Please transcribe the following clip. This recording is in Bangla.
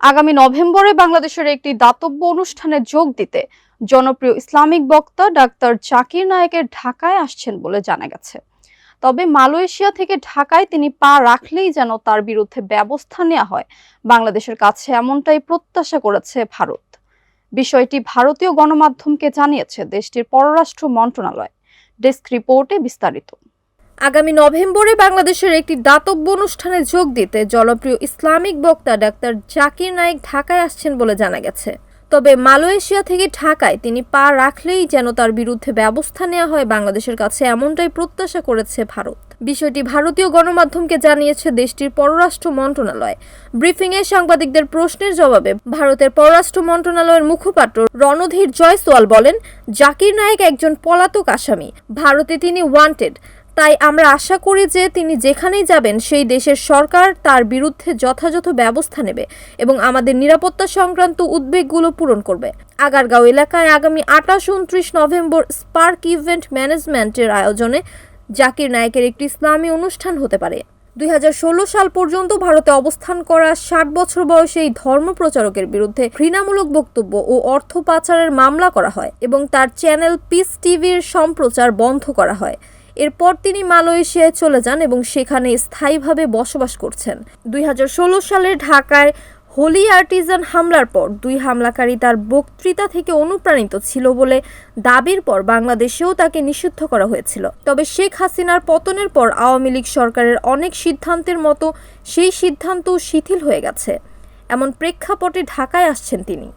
আগামী নভেম্বরে বাংলাদেশের একটি দাতব্য অনুষ্ঠানে যোগ দিতে জনপ্রিয় ইসলামিক বক্তা ডাক্তার জাকির নায়েকের ঢাকায় আসছেন বলে জানা গেছে। তবে মালয়েশিয়া থেকে ঢাকায় তিনি পা রাখলেই যেন তার বিরুদ্ধে ব্যবস্থা নেওয়া হয়, বাংলাদেশের কাছে এমনটাই প্রত্যাশা করেছে ভারত। বিষয়টি ভারতীয় গণমাধ্যমকে জানিয়েছে দেশটির পররাষ্ট্র মন্ত্রণালয়। ডেস্ক রিপোর্টে বিস্তারিত। আগামী নভেম্বরে বাংলাদেশের একটি দাতব্য অনুষ্ঠানে যোগ দিতে জনপ্রিয় ইসলামিক বক্তা ডাক্তার জাকির নায়েক ঢাকায় আসছেন বলে জানা গেছে। তবে মালয়েশিয়া থেকে ঢাকায় তিনি পা রাখলেই যেন তার বিরুদ্ধে ব্যবস্থা নেওয়া হয় বাংলাদেশের কাছে এমনটাই প্রত্যাশা করেছে ভারত। বিষয়টি ভারতীয় গণমাধ্যমকে জানিয়েছে দেশটির পররাষ্ট্র মন্ত্রণালয়। ব্রিফিংয়ে সাংবাদিকদের প্রশ্নের জবাবে ভারতের পররাষ্ট্র মন্ত্রণালয়ের মুখপাত্র রণধীর জয়সওয়াল বলেন, জাকির নায়েক একজন পলাতক আসামি। ভারতে তিনি ওয়ান্টেড তাই আমরা আশা করি যে তিনি যেখানেই যাবেন, সেই দেশের সরকার তার বিরুদ্ধে যথাযথ ব্যবস্থা নেবে এবং আমাদের নিরাপত্তা সংক্রান্ত উদ্বেগগুলো পূরণ করবে। আগারগাঁও এলাকায় আগামী আঠাশ, উনত্রিশ নভেম্বর স্পার্ক ইভেন্ট ম্যানেজমেন্টের আয়োজনে জাকির নায়কের একটি ইসলামী অনুষ্ঠান হতে পারে। দুই হাজার ষোলো সাল পর্যন্ত ভারতে অবস্থান করা ষাট বছর বয়সী এই ধর্ম প্রচারকের বিরুদ্ধে ঘৃণামূলক বক্তব্য ও অর্থ পাচারের মামলা করা হয় এবং তার চ্যানেল পিস টিভির সম্প্রচার বন্ধ করা হয়। এরপর তিনি মালয়েশিয়ায় চলে যান এবং সেখানে স্থায়ীভাবে বসবাস করছেন। দুই হাজার ষোলো সালে ঢাকায় হোলি আর্টিজান হামলার পর দুই হামলাকারী তার বক্তৃতা থেকে অনুপ্রাণিত ছিল বলে দাবির পর বাংলাদেশেও তাকে নিষিদ্ধ করা হয়েছিল। তবে শেখ হাসিনার পতনের পর আওয়ামী লীগ সরকারের অনেক সিদ্ধান্তের মতো সেই সিদ্ধান্ত শিথিল হয়ে গেছে। এমন প্রেক্ষাপটে ঢাকায় আসছেন তিনি।